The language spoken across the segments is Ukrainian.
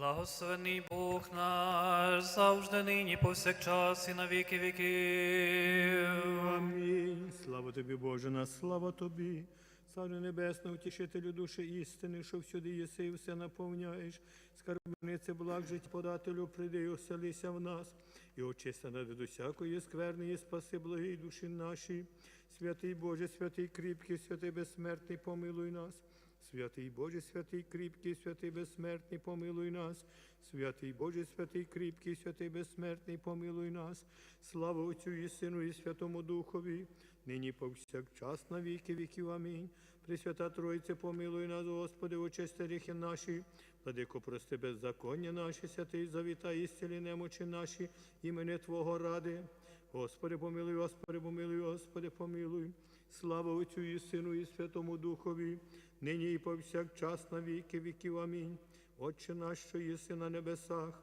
Благословений Бог наш, завжди нині, повсякчас і на віки віків. Амінь. Слава тобі, Боже, на слава тобі. Царю Небесне, утішителю душі істини, що всюди єси і все наповняєш. Скарбнице благ жить подателю, прийди і оселися в нас. І очисти над від усякої скверної, спаси благі душі наші. Святий Боже, святий кріпкий, святий безсмертний, помилуй нас. Святий Боже, святий кріпкий, святий безсмертний, помилуй нас. Святий Боже, святий кріпкий, святий безсмертний, помилуй нас. Слава Отцю і Сину, і Святому Духові, нині повсякчас на віки віків. Амінь. Пресвята Тройце, помилуй нас, Господи, очисти гріхи наші, владико, прости беззаконня наші, святий завітай, істілі немочі наші, імені Твого ради. Господи, помилуй, Господи, помилуй, Господи, помилуй. Слава Отцю і Сину, і Святому Духові, нині і повсякчас на віки віків. Амінь. Отче наш, що єси на небесах,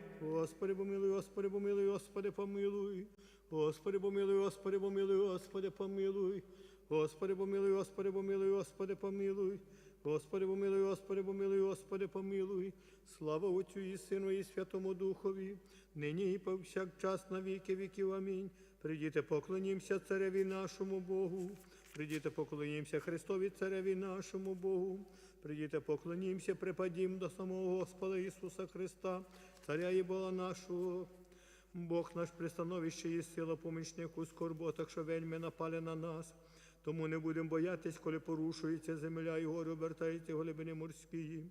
Господи, помилуй, Господи, помилуй, Господи, помилуй. Господи, помилуй, Господи, помилуй, Господи, помилуй. Господи, помилуй, Господи, помилуй, Господи, помилуй. Господи, помилуй, Господи, помилуй, Господи, помилуй. Слава Отцю і Сину, і Святому Духові, нині і повсякчас на віки віків. Амінь. Придіте, поклонімся цареві нашому Богу. Придіте, поклонімся Христові Цареві нашому Богу. Придіте, поклонімся, припадім до самого Господа Ісуса Христа, Царя і Бога нашого. Бог наш пристановище і сила помічник у скорботах, що вельми напали на нас. Тому не будемо боятись, коли порушується земля і гори обертаються глибини морські.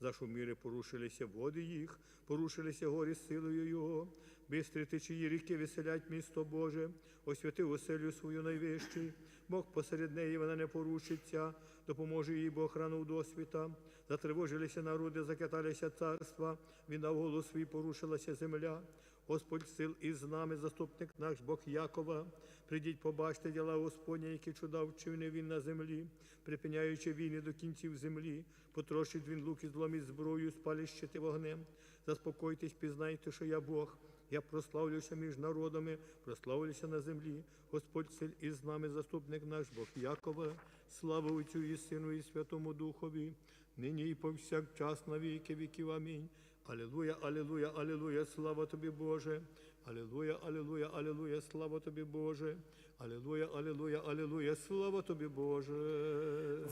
За що міри порушилися води їх, порушилися горі силою Його. Бистрі течії ріки веселять місто Боже, освятив оселю свою найвищий. Бог посеред неї вона не порушиться, допоможе їй Бог рану досвіта. Затривожилися народи, закиталися царства, він дав голос свій, порушилася земля. Господь сил із нами, заступник наш Бог Якова. Придіть, побачте діла Господня, які чуда вчинив він на землі, припиняючи війни до кінців землі, потрощить він луки, зломить зброю, спалить щити вогнем. Заспокойтесь, пізнайте, що я Бог. Я прославлюся між народами, прославлюся на землі. Господь силь із нами, заступник наш Бог Якова. Слава Отцю і Сину, і Святому Духові, нині і повсякчас на віки віків. Амінь. Алілуя, алілуя, алілуя, слава тобі, Боже. Алілуя, алілуя, алілуя, слава тобі, Боже. Алілуя, алілуя, алілуя, слава тобі, Боже.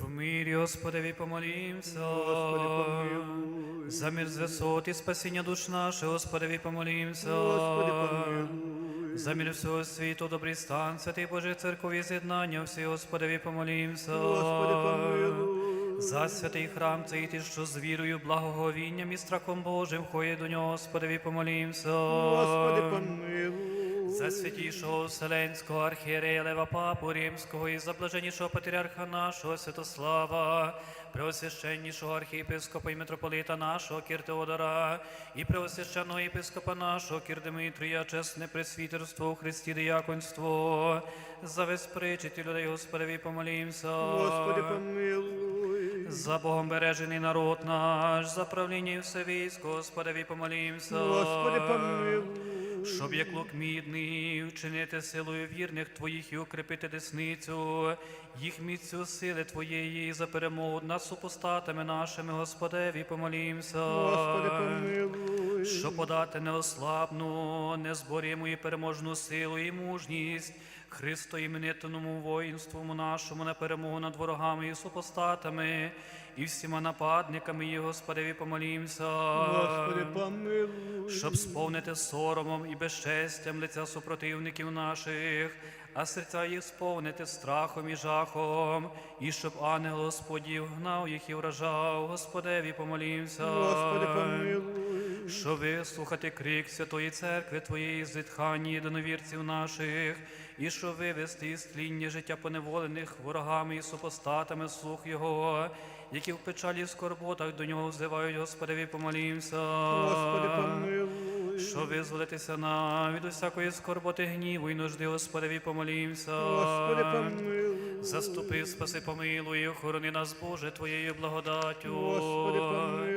В мирі, Господеві, помолімся. Господи. За мир з висот і спасіння душ наших, Господеві, помолімся. Господи, помилуй. За мир всього світу, добрий стан, святий Божий церкові з'єднання, всі, Господеві, помолімся. Господи, помилуй. За святий храм цей ти, що з вірою, благоговінням і страхом Божим ходить до нього, Господеві, помолімся. Господи, помилуй. За святішого Вселенського архієрея Лева Папу Римського і за блаженнішого патріарха нашого Святослава, преосвященнішого архієпископа і митрополита нашого Кір Теодора, і преосвященного єпископа нашого Кір Димитрія, чесне пресвітерство у Христі дияконство, за весь причити людей Господеві помолімся. Господи, помилуй. За Богом бережений народ наш, за правління і все військо, Господеві помолімся. Господи, помилуй. Щоб як лук мідний вчинити силою вірних Твоїх і укріпити десницю, їх міцю сили Твоєї за перемогу над супостатами нашими, Господеві, помолімся. Господи, помилуй. Щоб подати неослабну, незборіму і переможну силу і мужність Христо іменитному воїнству нашому на перемогу над ворогами і супостатами, і всіма нападниками, і Господеві, помолімся. Господи, помилуй. Щоб сповнити соромом і безчестям лиця супротивників наших, а серця їх сповнити страхом і жахом, і щоб ангел Господів гнав їх і вражав, Господеві помолімся. Господи, помилуй. Що вислухати крик Святої Церкви Твоєї зітхання єдиновірців наших, і що вивести із тління життя поневолених ворогами і супостатами слух Його, які в печалі і скорботах до нього взивають, Господеві помолімся. Господи, помилуй. Що визволитися нам від усякої скорботи, гніву і нужди, Господеві, помолімся. Господи, помилуй. Заступи, спаси, помилуй, охорони нас, Боже, Твоєю благодаттю. Господи, помилуй.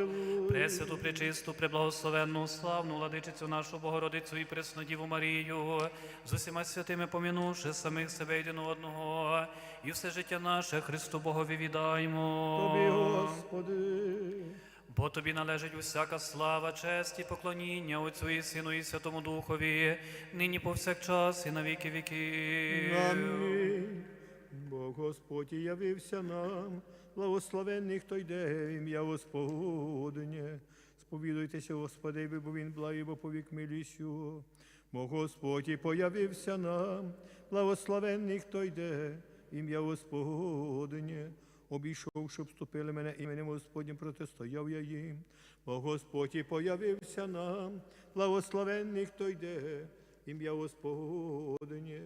Пресвяту, пречисту, преблагословенну, славну владичицю нашу Богородицю і Преснодіву Марію, з усіма святими помінувши самих себе єдин одного, і все життя наше Христу Богові віддаймо. Тобі, Господи. Бо тобі належить усяка слава, честь і поклоніння Отцю і Сину і Святому Духові, нині повсякчас і на віки віків. Амінь. Бог Господь явився нам, благословенний, хто йде ім'я Господнє. Сповідуйтеся, Господи, бо Він благий, бо повік милість його. Бог Господь появився нам, благословенний, хто йде ім'я Господнє. Обійшов, щоб вступили мене іменем Господнім, протистояв я їм. Бо Господь появився нам, благословенний, хто йде, ім'я Господнє.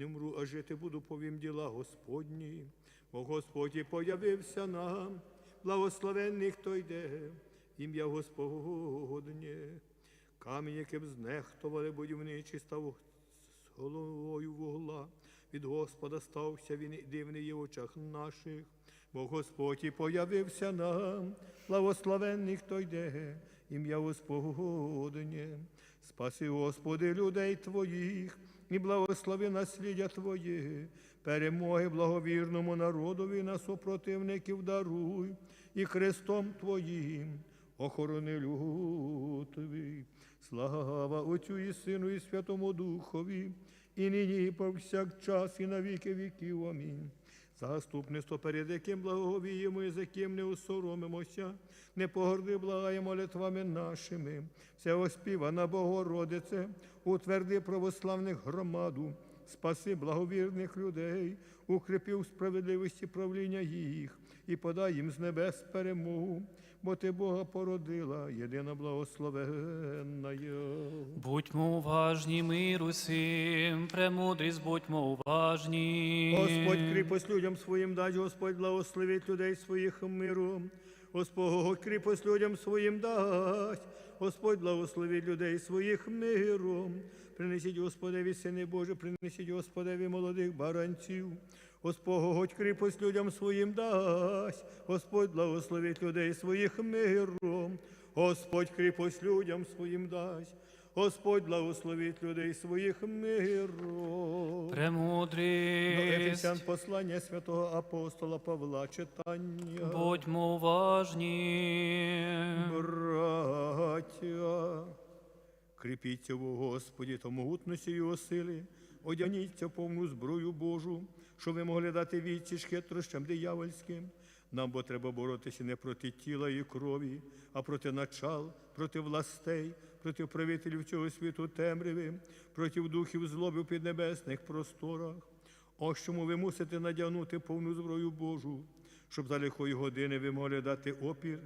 Не вмру, а жити буду, повім діла Господні. Бо Господь появився нам, благословенний, хто йде, ім'я Господнє. Камінь, яким знехтували будівничі, став головою вугла. Від Господа стався він дивний є в очах наших. Бо Господь і появився нам, благословенний, хто йде, ім'я Господнє. Спаси, Господи, людей Твоїх, і благослови насліддя Твоє, перемоги благовірному народові на супротивників даруй, і Христом Твоїм охорони лютові. Слава Отцю і Сину, і Святому Духові, і нині, і повсякчас, і на віки віків. Амінь. Заступництво, перед яким благовіємо і з яким не усоромимося, не погорди благає молитвами нашими. Вся оспівана Богородице, утверди православних громаду, спаси благовірних людей, укріпи в справедливості правління їх і подай їм з небес перемогу, бо ти Бога породила, єдина благословенна. Будьмо уважні, мир усім, премудрість, будьмо уважні. Господь кріпость людям своїм дасть, Господь благословить людей своїх миром. Господь кріпость людям своїм дасть, Господь благословить людей своїх миром. Принесіть Господеві, сини Божі, принесіть Господеві молодих баранців. Господь кріпость людям своїм дасть, Господь благословить людей своїх миром. Господь кріпость людям своїм дасть, Господь благословить людей своїх миром. До Премудрість, Ефесян послання святого апостола Павла читання. будьмо уважні. Браття, кріпіться в Господі та могутності його сили, одягніться повну зброю Божу, щоб ви могли дати відсіч хитрощам диявольським. Нам бо треба боротися не проти тіла і крові, а проти начал, проти властей, проти правителів цього світу темряви, проти духів злоби в піднебесних просторах. Ось чому ви мусите надягнути повну зброю Божу, щоб за лихої години ви могли дати опір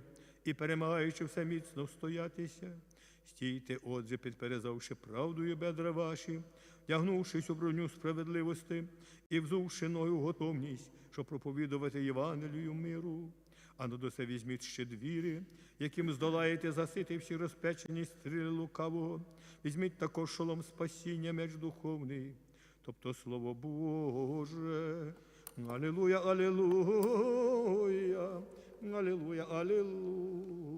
і, перемагаючи все міцно встоятися. Стійте, отже, підперезавши правдою бедра ваші, вдягнувшись у броню справедливості і взувши ною готовність, щоб проповідувати Євангелію миру. А на до це візьміть ще двіри, яким здолаєте засити всі розпечені стріли лукавого. Візьміть також шолом спасіння меч духовний, тобто Слово Боже. Алілуя, алілуя, алілуя, алілуя.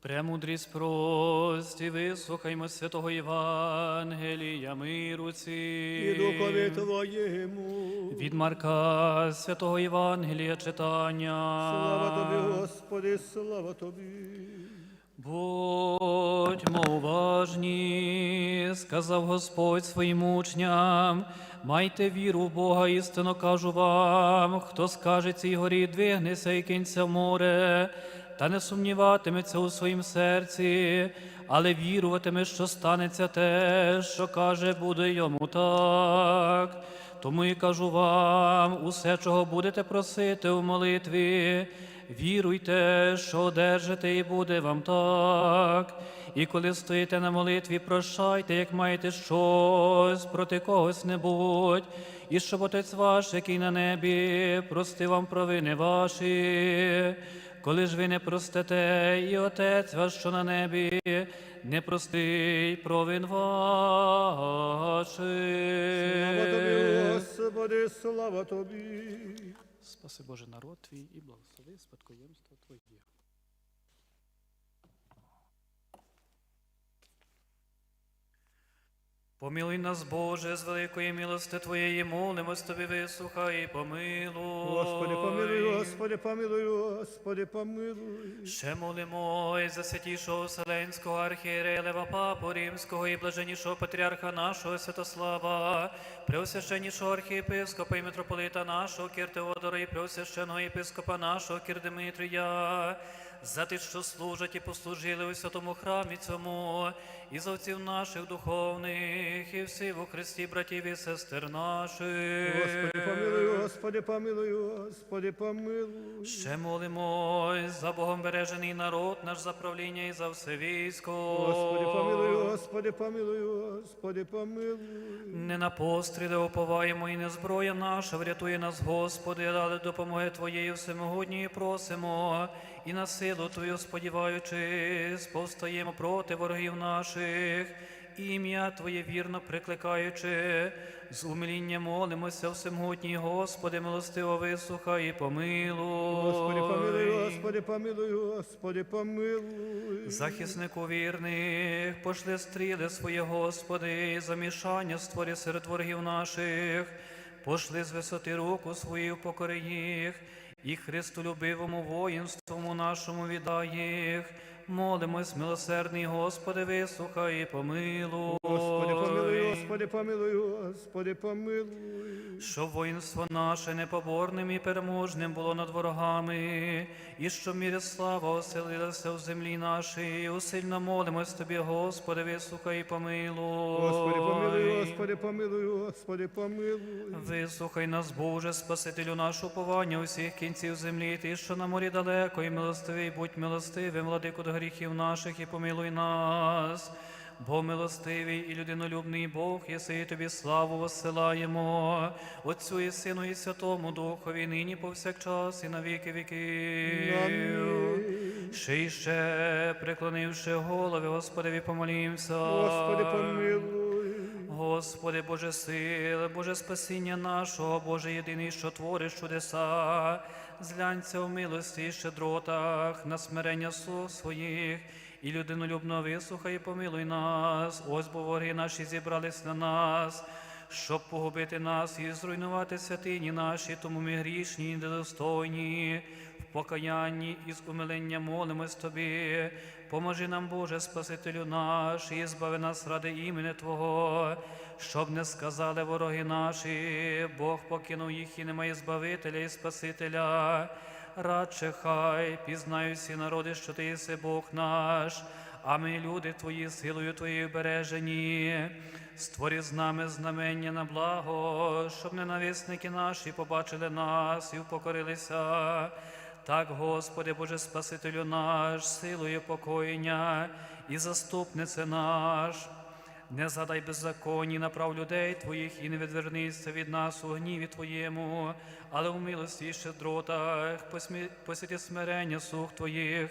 Премудрість прості, вислухаймо святого Євангелія миру ці. І духові Твоєму. Від Марка святого Євангелія читання. Слава Тобі, Господи, слава Тобі. Будьмо уважні, сказав Господь своїм учням, майте віру в Бога, істинно кажу вам, хто скаже цій горі, двигнися і кинься в море, та не сумніватиметься у своїм серці, але віруватиме, що станеться те, що каже, буде йому так. Тому і кажу вам, усе, чого будете просити в молитві, віруйте, що одержите, і буде вам так. І коли стоїте на молитві, прощайте, як маєте щось проти когось небудь, і щоб Отець ваш, який на небі, простив вам провини ваші. Коли ж ви не простите, і Отець ваш, що на небі, не простить провин ваших. Слава тобі, Господи, слава тобі. Спаси Боже народ твій і благослови спадкоємство Твоє. Помилуй нас, Боже, з великої милости Твоєї, молимось Тобі, вислухай і помилуй. Господи, помилуй, Господи, помилуй, Господи, помилуй. Ще молимо і за святішого Вселенського архієрея Лева Папу Римського і блаженнішого патріарха нашого Святослава, преосвященнішого архієпископа і митрополита нашого Кір Теодора і преосвященого єпископа нашого Кір Димитрія, за тих, що служать і послужили у святому храмі цьому, і за отців наших духовних, і всіх у Христі, братів і сестер наших. Господи, помилуй, Господи, помилуй, Господи, помилуй. Ще молимось за Богом бережений народ, наш за правління і за все військо. Господи, помилуй, Господи, помилуй, Господи, помилуй. Не на постріли уповаємо і не зброя наша, врятує нас, Господи, але допомоги Твоєї всемогутньої просимо, і на силу Твою сподіваючись, повстаємо проти ворогів наших, ім'я Твоє вірно прикликаючи, з умилінням молимося всемогутній Господи, милостиво вислухай і помилуй. Господи, помилуй, Господи, помилуй, Господи, помилуй. Захиснику вірних, пошли стріли своє, Господи, і замішання створі серед ворогів наших, пошли з висоти руку свою покори їх, і Христолюбивому воїнству нашому віддай їх. Молимось, милосердний Господи, вислухай і помилуй. Господи, помилуй, Господи, помилуй, Господи, помилуй. Щоб воїнство наше непоборним і переможним було над ворогами, і що в мірі слава оселилася в землі нашій. Усильно молимось Тобі, Господи, вислухай і помилуй. Господи, помилуй, Господи, помилуй, Господи, помилуй. Вислухай нас, Боже, Спасителю нашу повання усіх кінців землі, ти, що на морі далеко, і милостивий, будь милостивим, владику гріхів наших, і помилуй нас. Бо милостивий і людинолюбний Бог, єси і тобі славу воссилаємо, Отцю і Сину, і Святому Духові, нині повсякчас, і на віки віків. Ще й ще, преклонивши голови, Господи, помолімся. Господи, помилуй. Господи, Боже сили, Боже спасіння нашого, Боже єдиний, що твориш чудеса, зглянься в милості і щедротах, на смирення су своїх, і людинолюбно вислухай і помилуй нас. Ось бо вороги наші зібрались на нас, щоб погубити нас і зруйнувати святині наші, тому ми грішні і недостойні. В покаянні і з умиленням молимось Тобі. Поможи нам, Боже, Спасителю наш, і збави нас ради імені Твого, щоб не сказали вороги наші, Бог покинув їх і немає збавителя і Спасителя. Радше хай пізнають всі народи, що Ти єси Бог наш, а ми, люди Твої, силою Твоєю бережені. Створі з нами знамення на благо, щоб ненависники наші побачили нас і впокорилися. Так, Господи, Боже Спасителю наш, силою покоєння і заступнице наш. Не задай беззаконні, направ людей Твоїх і не відвернися від нас у гніві Твоєму, але в милості і щедротах посвяти смирення сух Твоїх,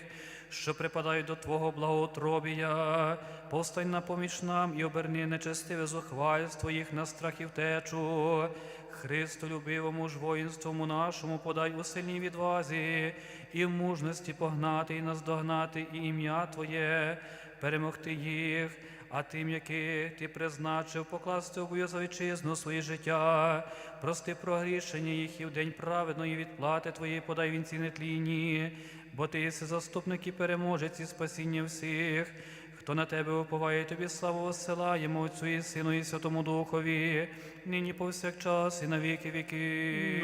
що припадають до Твого благоутробія. Постань на поміч нам і оберни нечестиве зухвальство їх на страх і втечу. Христу любивому ж воїнствому нашому подай у сильній відвазі і в мужності погнати і наздогнати і ім'я Твоє, перемогти їх, а тим, яких ти призначив, покласти у бою за вітчизну своє життя, прости прогрішення їх і в день праведної відплати Твоєї подай вінці нетлінні, бо ти єси заступник і переможець і спасіння всіх. Хто на тебе уповає, тобі славу осилаємо Отцю і Сину і Святому Духові, нині повсякчас і на віки віки.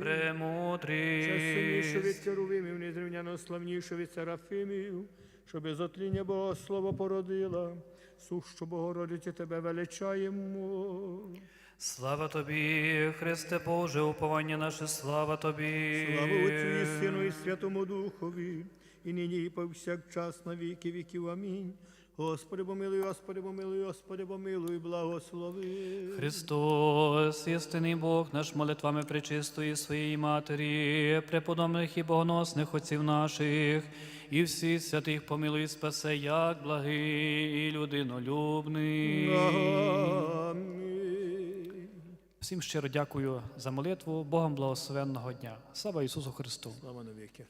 Премудрість. Часильніше від царувимів, незрівняно славнішу від серафимів, що без отління Бога слово породила, сущу Богородиці тебе величаємо. Слава тобі, Христе Боже, уповання наше, слава тобі. Слава Отцю і Сину і Святому Духові, і нині і повсякчас на віки віків. Амінь. Господи помилуй, Господи помилуй, Господи помилуй, благослови. Христос, істинний Бог, наш молитвами пречистої своєї Матері, преподобних і богоносних отців наших, і всі святих помилуй, спасе, як благий і людинолюбний. Амінь. Всім щиро дякую за молитву. Богом благословенного дня. Слава Ісусу Христу! Слава навіки.